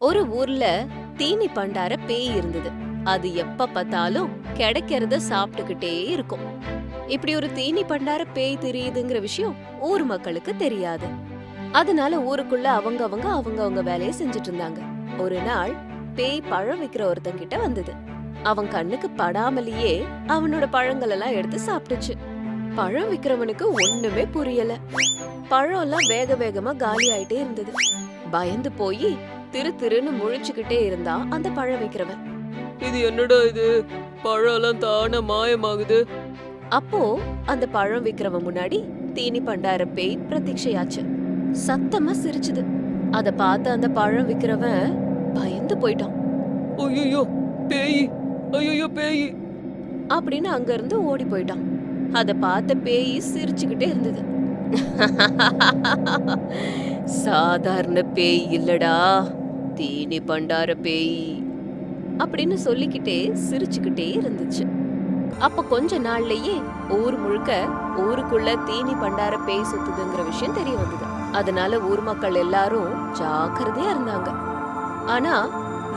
ஒரு ஊர்ல தீனி பண்டார பேய் இருந்தது. அது எப்ப பார்த்தாலும் கிடைக்கிறத சாப்பிட்டுக்கிட்டே இருக்கும். இப்படி ஒரு தீனி பண்டார பேய் தெரியுதுங்கிற விஷயம் ஊர் மக்களுக்கு தெரியாது. அதனால ஊருக்குள்ள அவங்க அவங்க அவங்க அவங்க வேலையை செஞ்சுட்டு இருந்தாங்க. ஒரு நாள் பேய் பழம் விக்கிற ஒருத்தங்கிட்ட வந்தது. அவன் கண்ணுக்கு படாமலேயே அவனோட பழங்கள் எல்லாம் எடுத்து சாப்பிட்டுச்சு. பழம் விக்கிறவனுக்கு ஒண்ணுமே புரியல. பழம் எல்லாம் வேக வேகமா காலி ஆயிட்டே இருந்தது. பயந்து போய் திரு திருன்னு முழிச்சுக்கிட்டே இருந்தான் அந்த பழம் விக்கிறவன். இது என்னடா இது? பழம்லாம் தானே மாயமாகுது. அப்போ அந்த பழம் விக்கிறவன் முன்னாடி தீனி பண்டார பேய் பிரதீட்சையாச்சு. சத்தமா சிரிச்சுது. அத பார்த்த அந்த பழம் விக்கிறவன் பயந்து போயிட்டான். ஐயோ பேய். ஐயோ பேய். அப்படின்னு அங்க இருந்து ஓடி போயிட்டான். அத பார்த்த பேய் சிரிச்சுக்கிட்டே இருந்தது. சாதாரண பேய் இல்லடா. தீனி பண்டார பேய் அப்படின்னு சொல்லிக்கிட்டே சிரிச்சுக்கிட்டே இருந்துச்சு. அப்ப கொஞ்ச நாள்லயே ஊர் முழுக்க ஊருக்குள்ள தீனி பண்டார பேய் சுத்துதுங்கிற விஷயம் தெரிய வந்தது. அதனால ஊர் மக்கள் எல்லாரும் ஜாக்கிரதையா இருந்தாங்க. ஆனா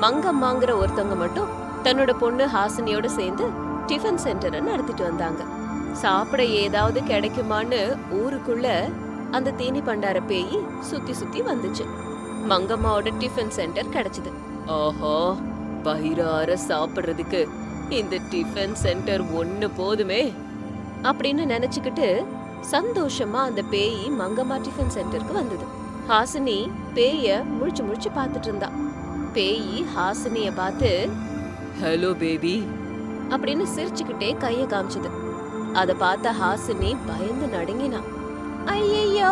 மங்கம்மாங்கிற ஒருத்தவங்க மட்டும் தன்னோட பொண்ணு ஹாசினியோட சேர்ந்து டிஃபன் சென்டரை நடத்திட்டு வந்தாங்க. சாப்பிட ஏதாவது கிடைக்குமான்னு ஊருக்குள்ள அந்த தீனி பண்டார பேய் சுத்தி சுத்தி வந்துச்சு. மங்கம்மாவோட டிஃபன் சென்டர் கிடைச்சது. ஆஹா வயிறார சாப்பிடுறதுக்கு இந்த டிஃபன் சென்டர் ஒண்ணு போதுமே. அப்படின்னு நினைச்சுக்கிட்டு சந்தோஷமா அந்த பேய் மங்கம்மா டிஃபன் சென்டருக்கு வந்தது. ஹாசினி பேய முழிச்சு முழிச்சு பார்த்துட்டு இருந்தா. பேய் ஹாசினிய பார்த்து ஹலோ பேபி அப்படின்னு சிரிச்சுக்கிட்டே கைய காமிச்சது. அத பார்த்த ஹாசினி பயந்து நடுங்கினா ஐயையோ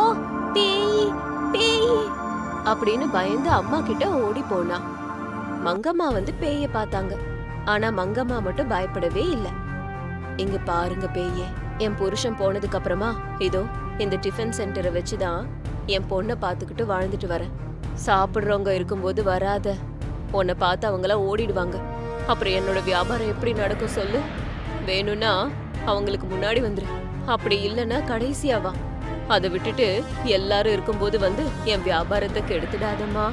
பேய் பேய். அப்படின்னு பயந்து அம்மா கிட்ட ஓடி போனா. மங்கம்மா வந்து பேய பார்த்தாங்க. ஆனா மங்கம்மா மட்டும் பயப்படவே இல்ல. இங்க பாருங்க பேயே என் புருஷன் போனதுக்கு அப்புறமா இதோ இந்த டிஃபன் சென்டரை வச்சுதான் என் பொண்ணை பார்த்துக்கிட்டு வாழ்ந்துட்டு வரேன். சாப்பிடுறவங்க இருக்கும்போது வராத. உன்னை பார்த்து அவங்களாம் ஓடிடுவாங்க. அப்புறம் என்னோட வியாபாரம் எப்படி நடக்கும் சொல்லு. வேணும்னா அவங்களுக்கு முன்னாடி வந்துரு. அப்படி இல்லைன்னா கடைசியாவா அதை விட்டுட்டு எல்லாரும் இருக்கும்போது வந்து என் வியாபாரத்தை கெடுத்துடாதம்மா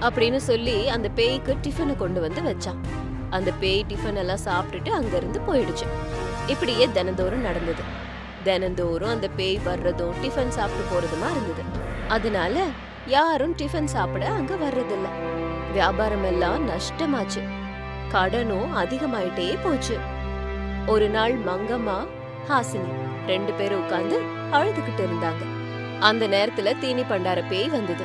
அப்படின்னு சொல்லி அந்த பேய்க்கு டிஃபனை கொண்டு வந்து வச்சான். அந்த பேய் டிஃபன் எல்லாம் சாப்பிட்டுட்டு அங்கிருந்து போயிடுச்சு. இப்படியே தினந்தோறும் நடந்தது. தினந்தோறும் அந்த பேய் வர்றதும் டிஃபன் சாப்பிட்டு போறதுமா இருந்தது. அதனால யாரும் டிஃபன் சாப்பிட அங்க வர்றதில்ல. வியாபாரம் எல்லாம் நஷ்டமாச்சு. கடனும் அதிகமாயிட்டே போச்சு. ஒரு நாள் மங்கம்மா ஹாசினி ரெண்டு பேரும் உட்காந்து அழுதுகிட்டு இருந்தாங்க. அந்த நேரத்துல தீனி பண்டார பேய் வந்தது.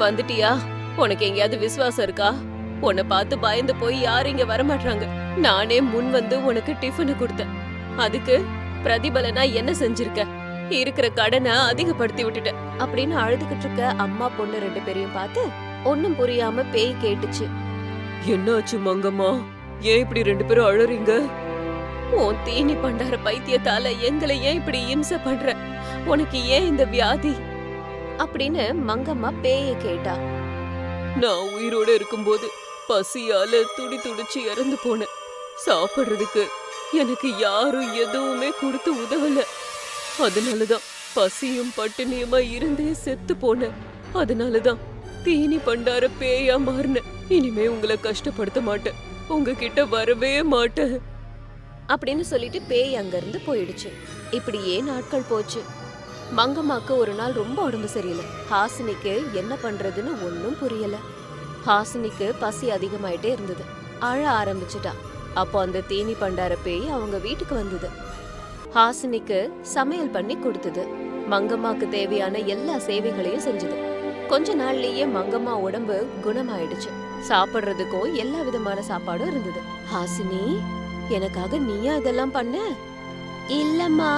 வந்துட்டியா? உனக்கு எங்கேயாவது விசுவாசம் இருக்கா? உன்னை பார்த்து பயந்து போய் யாரும் இங்க வரமாட்டாங்க நானே முன் வந்து உனக்கு டிஃபனு கொடுத்தேன். அதுக்கு பிரதிபலனா என்ன செஞ்சிருக்க? இருக்கிற கடனை அதிகப்படுத்தி விட்டுட்ட அப்படின்னு அழுதுகிட்டு இருக்க அம்மா பொண்ணு ரெண்டு பேரையும் பார்த்து ஒண்ணும் புரியாம பேய் கேட்டுச்சு. என்னாச்சு மங்கம்மா? ஏன் இப்படி ரெண்டு பேரும் அழறீங்க? உன் தீனி பண்டார பைத்தியத்தால எங்களை ஏன் இப்படி இம்சை பண்ற? உனக்கு ஏன் இந்த வியாதி? அப்படின்னு மங்கம்மா பேய கேட்டா. நான் உயிரோட இருக்கும்போது பசியால துடி துடிச்சு இறந்து போனேன். சாப்பிடுறதுக்கு எனக்கு யாரும் எதுவுமே கொடுத்து உதவல. அதனாலதான் பசியும் பட்டினியுமா இருந்தே செத்து போனேன். அதனாலதான் தீனி பண்டார பேயா மாறினேன். இனிமே உங்களை கஷ்டப்படுத்த மாட்டேன். உங்ககிட்ட வரவே மாட்டேன். அப்படின்னு சொல்லிட்டு பேய் அங்கிருந்து போயிடுச்சு. இப்படியே நாட்கள் போச்சு. மங்கம்மாக்கு ஒரு நாள் ரொம்ப உடம்பு சரியில்லை. ஹாசினிக்கு என்ன பண்றதுன்னு ஒன்றும் புரியல. ஹாசினிக்கு பசி அதிகமாயிட்டே இருந்தது. அழ ஆரம்பிச்சிட்டா. அப்போ அந்த தீனி பண்டார பேய் அவங்க வீட்டுக்கு வந்தது. ஹாசினிக்கு சமையல் பண்ணி கொடுத்தது. மங்கம்மாக்கு தேவையான எல்லா சேவைகளையும் செஞ்சது. கொஞ்ச நாள்லயே மங்கம்மா உடம்பு குணமாயிடுச்சு. சாப்பிடுறதுக்கும் எல்லா விதமான சாப்பாடும் இருந்தது. ஹாசினி எனக்காக நீயா இதெல்லாம் பண்ண? இல்லம்மா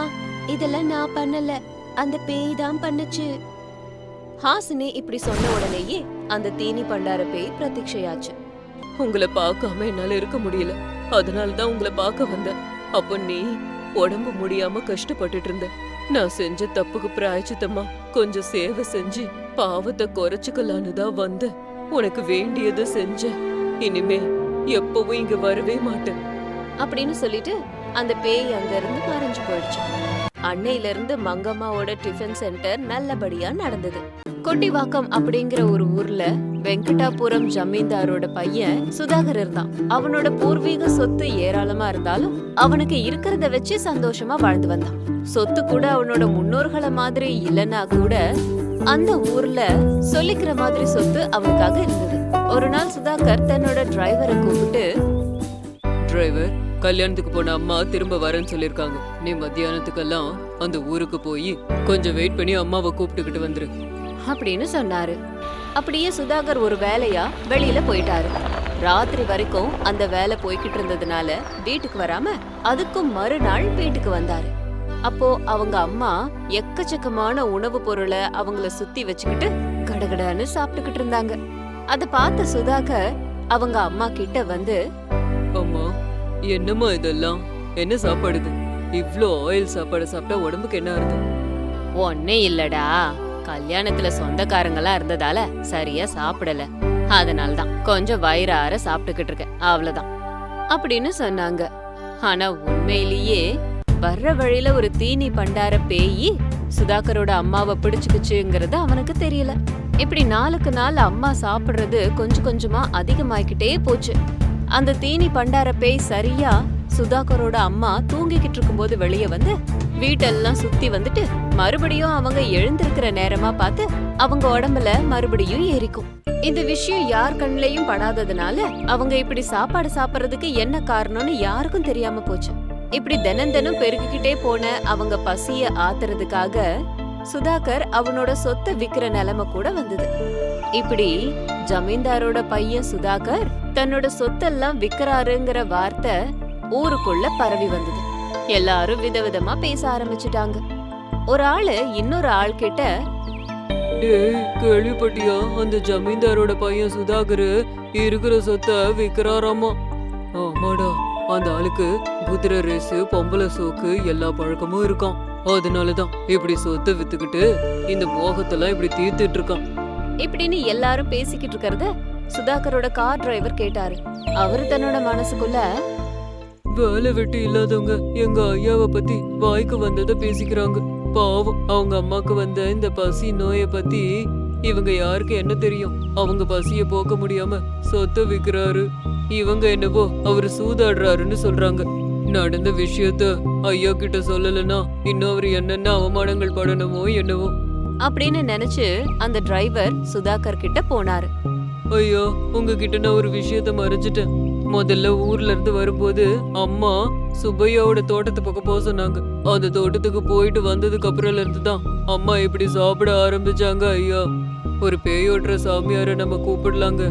இதெல்லாம் நான் பண்ணல. அந்த பேய் தான் பண்ணுச்சு. ஹாசினி இப்படி சொன்ன உடனேயே அந்த தீனி பண்டார பேய் பிரதீட்சையாச்சு உங்களை பார்க்காம என்னால இருக்க முடியல. அதனால தான் உங்களை பார்க்க வந்தேன் அப்போ நீ உடம்பு முடியாம கஷ்டப்பட்டுட்டு இருந்த. நான் செஞ்ச தப்புக்கு பிராயச்சித்தம்மா கொஞ்சம் சேவை செஞ்சு பாவத்தை குறைச்சுக்கலான்னு தான் வந்தேன் உனக்கு வேண்டியதை செஞ்சேன் இனிமே எப்பவும் இங்க வரவே மாட்டேன். அப்படின்னு சொல்லிட்டு அந்த பேய் அங்க இருந்து மறைஞ்சு போயிடுச்சு. அன்னையில இருந்து மங்கம்மாவோட டிஃபன் சென்டர் நல்லபடியா நடந்தது. கொட்டிவாக்கம் அப்படிங்கிற ஒரு ஊர்ல வெங்கடாபுரம் ஜமீன்தாரோட பையன் சுதாகர் இருந்தான் அவனோட பூர்வீக சொத்து ஏராளமா இருந்தாலும் அவனுக்கு இருக்கிறத வச்சு சந்தோஷமா வாழ்ந்து வந்தான். சொத்து கூட அவனோட முன்னோர்களை மாதிரி இல்லைன்னா கூட அந்த ஊர்ல சொல்லிக்கிற மாதிரி சொத்து அவனுக்காக இருந்தது. ஒரு நாள் சுதாகர் தன்னோட டிரைவரை கூப்பிட்டு டிரைவர் கல்யாணத்துக்கு போன அம்மா திரும்ப வரேன்னு சொல்லிருக்காங்க நீ மத்தியானத்துக்கெல்லாம் அந்த ஊருக்கு போய் கொஞ்சம் வெயிட் பண்ணி அம்மாவை கூப்பிட்டுக்கிட்டு வந்துரு. அப்படின்னு சொன்னாரு. அப்படியே சுதாகர் ஒரு வேலையா வெளியில போயிட்டாரு. ராத்திரி வரைக்கும் அந்த வேலை போய்கிட்டு இருந்ததுனால வீட்டுக்கு வராம அதுக்கும் மறுநாள் வீட்டுக்கு வந்தாரு. அப்போ அவங்க அம்மா எக்கச்சக்கமான உணவு பொருளை அவங்கள சுத்தி வச்சுக்கிட்டு கடகடன்னு சாப்பிட்டுக்கிட்டு இருந்தாங்க. அத பார்த்த சுதாகர் அவங்க அம்மா கிட்ட வந்து அம்மா என்னம்மா இதெல்லாம் என்ன சாப்பாடு இது? இவ்ளோ ஆயில் சாப்பாடு சாப்பிட்டா உடம்புக்கு என்ன அர்த்தம்? ஒன்னே இல்லடா. கல்யாணத்துல சொந்தக்காரங்களா இருந்ததால சரியா சாப்பிடல. அதனாலதான் கொஞ்சம் வயிறார சாப்பிட்டுக்கிட்டு இருக்கேன். அவ்வளவுதான். அப்படின்னு சொன்னாங்க. ஆனா உண்மையிலேயே வர்ற வழியில ஒரு தீனி பண்டார பேயி சுதாகரோட அம்மாவை பிடிச்சுக்குச்சுங்கிறது அவனுக்கு தெரியல. இப்படி நாளுக்கு நாள் அம்மா சாப்பிடுறது கொஞ்சம் கொஞ்சமா அதிகமாயிக்கிட்டே போச்சு. அந்த தீனி பண்டார பேய் சரியா சுதாகரோட அம்மா தூங்கிக்கிட்டு இருக்கும்போது வெளியே வந்து வீட்டெல்லாம் சுத்தி வந்துட்டு மறுபடியும் அவங்க எழுந்திருக்கிற நேரமா பார்த்து அவங்க உடம்புல மறுபடியும் ஏறிக்கும். இந்த விஷயம் யார் கண்ணிலையும் படாததுனால அவங்க இப்படி சாப்பாடு சாப்பிடுறதுக்கு என்ன காரணம்னு யாருக்கும் தெரியாம போச்சு. இப்படி தினம் தினம் பெருகிக்கிட்டே போன அவங்க பசிய ஆத்துறதுக்காக சுதாகர் அவனோட சொத்தை விக்கிற நிலைமை கூட வந்தது. இப்படி ஜமீன்தாரோட பையன் சுதாகர் தன்னோட சொத்தெல்லாம் விக்கிறாருங்கிற வார்த்தை ஊருக்குள்ள பரவி வந்தது. எல்லாரும் விதவிதமா பேச ஆரம்பிச்சிட்டாங்க. ஒரு ஆளு இன்னொரு ஆள் கிட்ட டேய் கேள்விப்பட்டியா? அந்த ஜமீன்தாரோட பையன் சுதாகர் இருக்கிற சொத்தை விக்கிறாராமா? ஆமாடா அந்த ஆளுக்கு குதிரை ரேசு பொம்பளை சோக்கு எல்லா பழக்கமும் இருக்கான் அதனாலதான் இப்படி சொத்தை வித்துக்கிட்டு இந்த மோகத்தெல்லாம் இப்படி தீர்த்துட்டு இருக்கான். இப்படின்னு எல்லாரும் பேசிக்கிட்டு இருக்கறத சுதாகரோட கார் டிரைவர் கேட்டாரு. அவரு தன்னோட மனசுக்குள்ள வேலை வெட்டி இல்லாதவங்க எங்க ஐயாவை பத்தி வாய்க்கு வந்ததை பேசிக்கிறாங்க. பாவம் அவங்க அம்மாக்கு வந்த இந்த பசி நோயை பத்தி இவங்க யாருக்கு என்ன தெரியும்? அவங்க பசிய போக்க முடியாம சொத்தை விக்கிறாரு. இவங்க என்னவோ அவரு சூதாடுறாருன்னு சொல்றாங்க. நடந்த விஷயத்த ஐயா கிட்ட சொல்லலன்னா இன்னும் அவர் என்னென்ன அவமானங்கள் படணுமோ என்னவோ. அப்படின்னு நினைச்சு அந்த டிரைவர் சுதாகர் கிட்ட போனாரு. ஐயா உங்ககிட்ட நான் ஒரு விஷயத்த மறைச்சிட்டேன். முதல்ல ஊர்ல இருந்து வரும்போது அம்மா சுப்பையாவோட தோட்டத்து பக்கம் போக சொன்னாங்க. அந்த தோட்டத்துக்கு போயிட்டு வந்ததுக்கு அப்புறம்ல இருந்து தான் அம்மா இப்படி சாப்பிட ஆரம்பிச்சாங்க ஐயா. ஒரு பேயோட்டுற சாமியார நம்ம கூப்பிடலாங்க.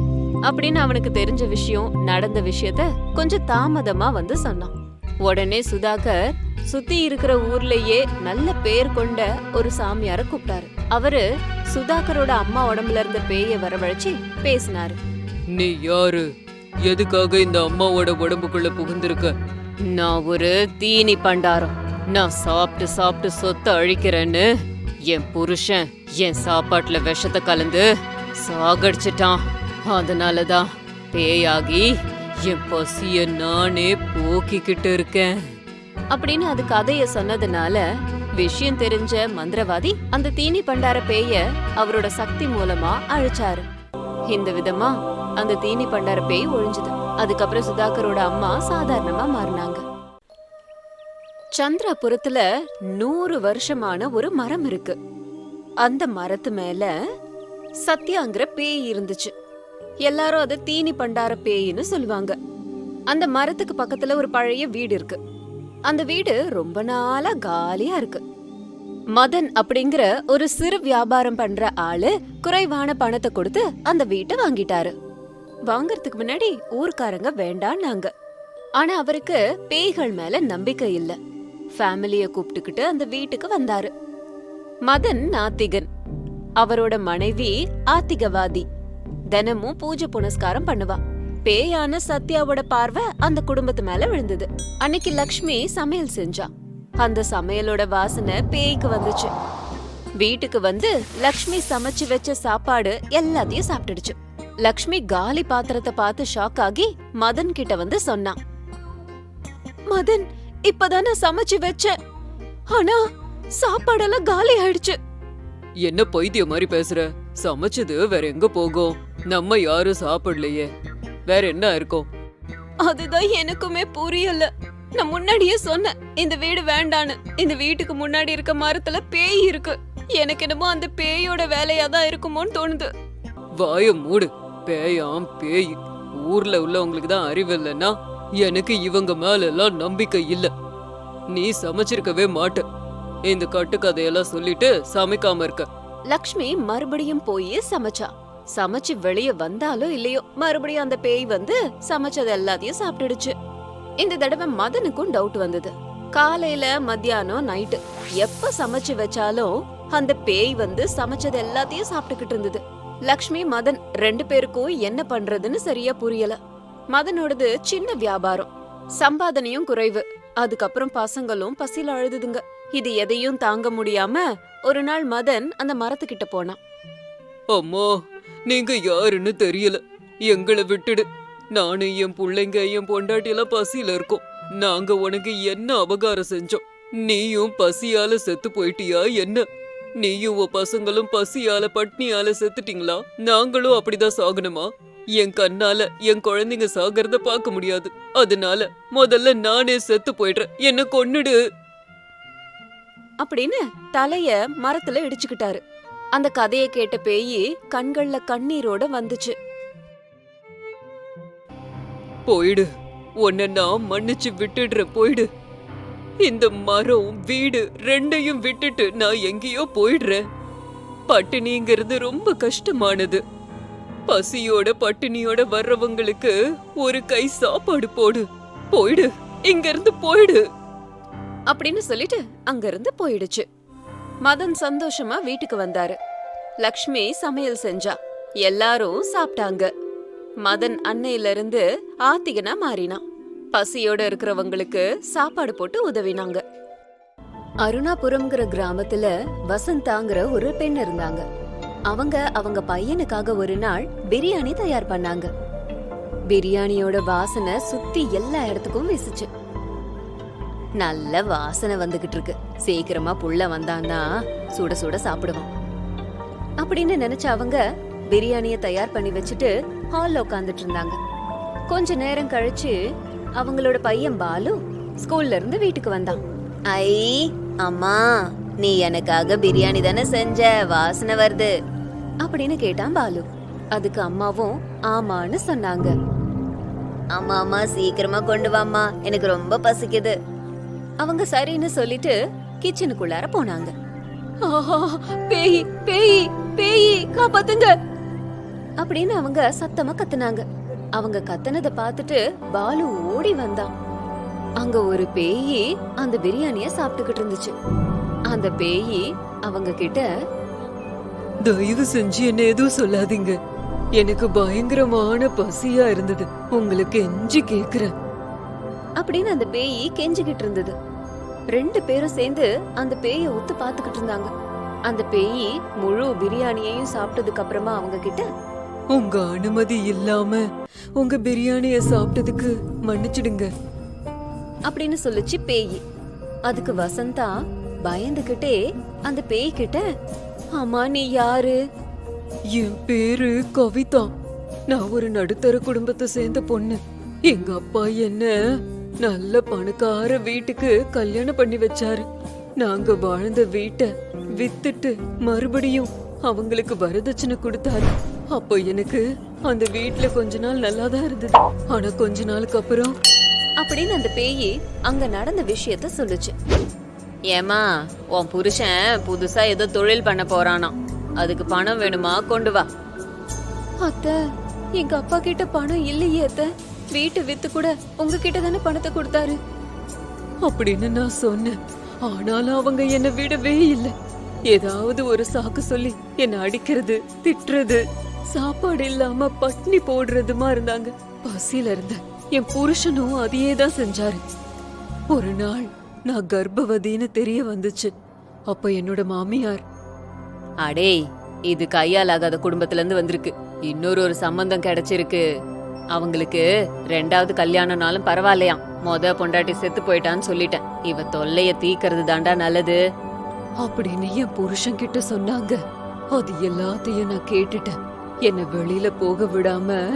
அப்படின்னு அவனுக்கு தெரிஞ்ச விஷயம் நடந்த விஷயத்த கொஞ்சம் தாமதமா வந்து சொன்னான். உடனே சுதாகர் சுத்தி இருக்கிற ஊர்லயே நல்ல பேர் கொண்ட ஒரு சாமியார கூப்பிட்டாரு. அவரு சுதாகரோட அம்மா உடம்புல இருந்த பேய வரவழைச்சு பேசினாரு. நீ யாரு? எதுக்காக இந்த அம்மாவோட உடம்புக்குள்ள புகுந்திருக்க? நான் ஒரு தீனி பண்டாரம். நான் சாப்பிட்டு சாப்பிட்டு சொத்தை அழிக்கிறேன்னு. என் புருஷன் என் சாப்பாட்டுல விஷத்தை கலந்து சாகடிச்சிட்டான். அதனாலதான் பேயாகி என் பசிய நானே போக்கிக்கிட்டு இருக்கேன். அப்படின்னு அது கதைய சொன்னதுனால விஷயம் தெரிஞ்ச மந்திரவாதி அந்த தீனி பண்டார பேய அவரோட சக்தி மூலமா அழிச்சாரு. இந்த விதமா அந்த தீனி பண்டார பேய் ஒழிஞ்சுது. அதுக்கப்புறம் சுதாகரோட அம்மா சாதாரணமா மாறினாங்க. சந்திராபுரத்துல நூறு வருஷமான ஒரு மரம் இருக்கு. அந்த மரத்து மேல சத்யாங்கிற பேய் இருந்துச்சு. எல்லாரும் அதை தீனி பண்டார பேயின்னு சொல்லுவாங்க. அந்த மரத்துக்கு பக்கத்துல ஒரு பழைய வீடு இருக்கு. அந்த வீடு ரொம்ப நாளா காலியா இருக்கு. மதன் அப்படிங்கிற ஒரு சிறு வியாபாரம் பண்ற ஆளு குறைவான பணத்தை கொடுத்து அந்த வீட்டை வாங்கிட்டாரு. வாங்கறதுக்கு முன்னாடி ஊர்க்காரங்க வேண்டான்னாங்க. ஆனா அவருக்கு பேய்கள் மேல நம்பிக்கை இல்ல. ஃபேமிலிய கூப்பிட்டுக்கிட்டு அந்த வீட்டுக்கு வந்தாரு. மதன் நாத்திகன் அவரோட மனைவி ஆத்திகவாதி. தினமும் பூஜை புனஸ்காரம் பண்ணுவா. பேயான சத்யாவோட பார்வை அந்த குடும்பத்து மேல விழுந்தது. அன்னைக்கு லக்ஷ்மி சமையல் செஞ்சா. அந்த சமையலோட வாசனை பேய்க்கு வந்துச்சு. வீட்டுக்கு வந்து லக்ஷ்மி சமைச்சு வச்ச சாப்பாடு எல்லாத்தையும் சாப்பிட்டுடுச்சு. லக்ஷ்மி காலி பாத்திரத்தை பார்த்து ஷாக் ஆகி மதன் கிட்ட வந்து சொன்னான் மதன் இப்பதான் நான் சமைச்சு வச்சேன். ஆனா சாப்பாடெல்லாம் காலி ஆயிடுச்சு. என்ன பைத்தியம் மாதிரி பேசுற? சமைச்சது வேற எங்க போகும்? நம்ம யாரும் சாப்பிடலையே. வேற என்ன இருக்கும் அதுதான் எனக்குமே புரியல. நான் முன்னாடியே சொன்னேன் இந்த வீடு வேண்டான்னு. இந்த வீட்டுக்கு முன்னாடி இருக்க மரத்துல பேய் இருக்கு. எனக்கு என்னமோ அந்த பேயோட வேலையா தான் இருக்குமோன்னு தோணுது. வாய மூடு. பேயாம் பேய். ஊர்ல உள்ளவங்களுக்கு தான் அறிவு இல்லைன்னா எனக்கு இவங்க மேல எல்லாம் நம்பிக்கை இல்ல. நீ சமைச்சிருக்கவே மாட்ட. இந்த கட்டுக்கதையெல்லாம் சொல்லிட்டு சமைக்காம இருக்க. லக்ஷ்மி மறுபடியும் போய் சமைச்சா. சமைச்சு வெளிய வந்தாலோ இல்லையோ மறுபடியும் அந்த பேய் வந்து சமைச்சது எல்லாத்தையும் சாப்பிட்டுடுச்சு. இந்த தடவை மதனுக்கும் டவுட் வந்தது. காலையில மத்தியானம் நைட்டு எப்ப சமைச்சு வச்சாலும் அந்த பேய் வந்து சமைச்சது எல்லாத்தையும் சாப்பிட்டுக்கிட்டு இருந்தது. லக்ஷ்மி மதன் ரெண்டு பேருக்கும் என்ன பண்றதுன்னு சரியா புரியல. மதனோடது சின்ன வியாபாரம். சம்பாதனையும் குறைவு. அதுக்கப்புறம் பசங்களும் பசியில அழுதுதுங்க. இது எதையும் தாங்க முடியாம ஒரு நாள் மதன் அந்த மரத்துக்கிட்ட போனான். அம்மா நீங்க யாருன்னு தெரியல. எங்களை விட்டுடு. நானும் என் புள்ளைங்க என் பொண்டாட்டியெல்லாம் பசியில இருக்கோம். நாங்க உனக்கு என்ன அபகாரம் செஞ்சோம்? நீயும் பசியால செத்து போயிட்டியா என்ன? நீயும் உன் பசங்களும் பசியால பட்னியால செத்துட்டீங்களா? நாங்களும் அப்படிதான் சாகணுமா? என் கண்ணால என் குழந்தைங்க சாகிறத பார்க்க முடியாது. அதனால முதல்ல நானே செத்து போயிடுறேன். என்ன கொன்னுடு. அப்படின்னு தலைய மரத்துல இடிச்சுக்கிட்டாரு. அந்த கதையை கேட்ட பேயி கண்கள்ல கண்ணீரோட வந்துச்சு. போயிடு. உன்னை நான் மன்னிச்சு விட்டுடுறேன். போயிடு. இந்த மரம் வீடு ரெண்டையும் விட்டுட்டு நான் எங்கேயோ போயிடுறேன். பட்டினிங்கிறது ரொம்ப கஷ்டமானது. பசியோட பட்டினியோட வர்றவங்களுக்கு ஒரு கை சாப்பாடு போடு. போயிடு. இங்க இருந்து போயிடு. அப்படின்னு சொல்லிட்டு அங்கிருந்து போயிடுச்சு. மதன் சந்தோஷமா வீட்டுக்கு வந்தாரு. லக்ஷ்மி சமையல் செஞ்சா. எல்லாரும் சாப்பிட்டாங்க. மதன் அன்னையில இருந்து ஆத்திகனா மாறினான் பசியோட இருக்கிறவங்களுக்கு சாப்பாடு போட்டு உதவினாங்க. அருணாபுரம்ங்கிற கிராமத்துல வசந்தாங்கிற ஒரு பெண் இருந்தாங்க. அவங்க அவங்க பையனுக்காக ஒரு நாள் பிரியாணி தயார் பண்ணாங்க. பிரியாணியோட வாசனை சுத்தி எல்லா இடத்துக்கும் வீசுச்சு. நல்ல வாசனை வந்துகிட்டு இருக்கு. சீக்கிரமா புள்ள வந்தான்னா சுட சுட சாப்பிடுவான். அப்படின்னு நினைச்ச அவங்க பிரியாணிய தயார் பண்ணி வச்சுட்டு ஹால்ல உட்காந்துட்டு இருந்தாங்க. கொஞ்ச நேரம் கழிச்சு அவங்களோட பையன் பாலு ஸ்கூல்ல இருந்து வீட்டுக்கு வந்தான். ஐ அம்மா நீ எனக்காக பிரியாணி தானே செஞ்ச? வாசனை வருது. அப்படின்னு கேட்டான் பாலு. அதுக்கு அம்மாவும் ஆமான்னு சொன்னாங்க. அம்மா அம்மா சீக்கிரமா கொண்டு வாம்மா. எனக்கு ரொம்ப பசிக்குது. அவங்க சரின்னு சொல்லிட்டு கிச்சனுக்குள்ளார போனாங்க. பேய் பேய் பேய் காப்பாத்துங்க! அப்படின்னு அவங்க சத்தமா கத்துனாங்க. அவங்க கத்தனத பார்த்துட்டு பாலு ஓடி வந்தான். அங்க ஒரு பேயி அந்த பிரியாணிய சாப்பிட்டுக்கிட்டு இருந்துச்சு. அந்த பேயி அவங்க கிட்ட தயவு செஞ்சு என்ன எதுவும் சொல்லாதீங்க. எனக்கு பயங்கரமான பசியா இருந்தது. உங்களுக்கு எஞ்சி கேக்குறேன். அப்படின்னு அந்த பேயி கெஞ்சிக்கிட்டு இருந்தது. ரெண்டு பேரும் சேர்ந்து அந்த பேயை ஒத்து பாத்துக்கிட்டு இருந்தாங்க. அந்த பேயி முழு பிரியாணியையும் சாப்பிட்டதுக்கு அப்புறமா அவங்க கிட்ட உங்க அனுமதி இல்லாம உங்க பிரியாணிய சாப்பிட்டதுக்கு மன்னிச்சிடுங்க. அப்படின்னு சொல்லுச்சு பேயி. அதுக்கு வசந்தா பயந்துகிட்டே அந்த பேய் கிட்ட அம்மா நீ யாரு? என் பேரு கவிதா. நான் ஒரு நடுத்தர குடும்பத்தை சேர்ந்த பொண்ணு. எங்க அப்பா என்ன நல்ல பணக்கார வீட்டுக்கு கல்யாணம் பண்ணி வச்சாரு. நாங்க வாழ்ந்த வீட்டை வித்துட்டு மறுபடியும் அவங்களுக்கு வரதட்சணை கொடுத்தாரு. அப்போ எனக்கு அந்த வீட்ல கொஞ்ச நாள் நல்லா தான் இருந்தது. ஆனா கொஞ்ச நாளுக்கு அப்புறம் அப்படின்னு அந்த பேயி அங்க நடந்த விஷயத்த சொல்லுச்சு. ஏமா உன் புருஷன் புதுசா ஏதோ தொழில் பண்ண போறானா. அதுக்கு பணம் வேணுமா? கொண்டு வா. அத்த எங்க அப்பா கிட்ட பணம் இல்லையே அத்த. வீட்டை வித்து கூட உங்ககிட்ட தானே பணத்தை கொடுத்தாரு? அப்படின்னு நான் சொன்னேன். ஆனாலும் அவங்க என்னை விடவே இல்லை. ஏதாவது ஒரு சாக்கு சொல்லி என்னை அடிக்கிறது திட்டுறது சாப்பாடு இல்லாம பட்னி போடுறதுமா இருந்தாங்க. பசியில இருந்த என் புருஷனும் அதையே தான் செஞ்சாரு. ஒரு நாள் நான் கர்ப்பவதின்னு தெரிய வந்துச்சு. அப்ப என்னோட மாமியார் அடேய் இது கையால் ஆகாத குடும்பத்துல இருந்து வந்திருக்கு. இன்னொரு ஒரு சம்பந்தம் கிடைச்சிருக்கு. அவங்களுக்கு ரெண்டாவது கல்யாணம்னாலும் பரவாயில்லையாம். மொத பொண்டாட்டி செத்து போயிட்டான்னு சொல்லிட்டேன். இவ தொல்லைய தீக்கிறது தாண்டா நல்லது. அப்படின்னு என் புருஷன் கிட்ட சொன்னாங்க. அது எல்லாத்தையும் நான் கேட்டுட்டேன். என்ன வெளியில போக விடாம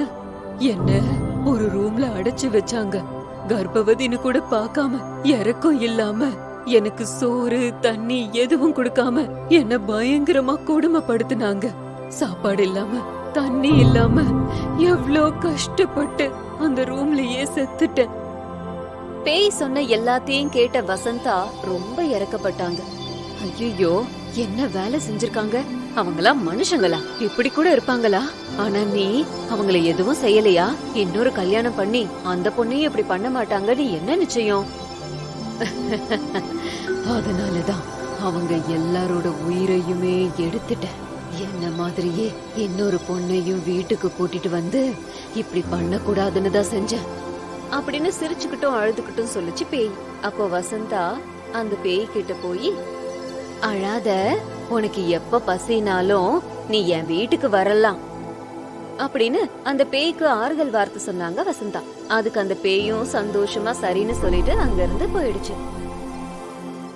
என்ன ஒரு ரூம்ல அடைச்சு வச்சாங்க. கர்ப்பவதின்னு கூட பார்க்காம இறக்கம் இல்லாம எனக்கு சோறு தண்ணி எதுவும் கொடுக்காம என்ன பயங்கரமா கொடுமைப்படுத்தினாங்க. சாப்பாடு இல்லாம தண்ணி இல்லாம எவ்ளோ கஷ்டப்பட்டு அந்த ரூம்லயே செத்துட்டேன் பேய் சொன்ன எல்லாத்தையும் கேட்ட வசந்தா ரொம்ப இறக்கப்பட்டாங்க. ஐயோ என்ன வேலை செஞ்சிருக்காங்க? அவங்களாம் மனுஷங்களா? இப்படி கூட இருப்பாங்களா? ஆனா நீ அவங்கள எதுவும் செய்யலையா? இன்னொரு கல்யாணம் பண்ணி அந்த பொண்ணையும் இப்படி பண்ண மாட்டாங்கன்னு என்ன நிச்சயம்? அதனாலதான் அவங்க எல்லாரோட உயிரையுமே எடுத்துட்டேன். என்ன மாதிரியே இன்னொரு பொண்ணையும் வீட்டுக்கு கூட்டிட்டு வந்து இப்படி பண்ண கூடாதுன்னு தான் செஞ்சேன். அப்படின்னு சிரிச்சுக்கிட்டும் அழுதுகிட்டும் சொல்லுச்சு பேய். அப்போ வசந்தா அந்த பேய் கிட்ட போய் அழாத உனக்கு எப்ப பசினாலும் நீ என் வீட்டுக்கு வரலாம். அப்படின்னு அந்த பேய்க்கு ஆறுதல் வார்த்தை சொன்னாங்க வசந்தா. அதுக்கு அந்த பேயும் சந்தோஷமா சரின்னு சொல்லிட்டு அங்க இருந்து போயிடுச்சு.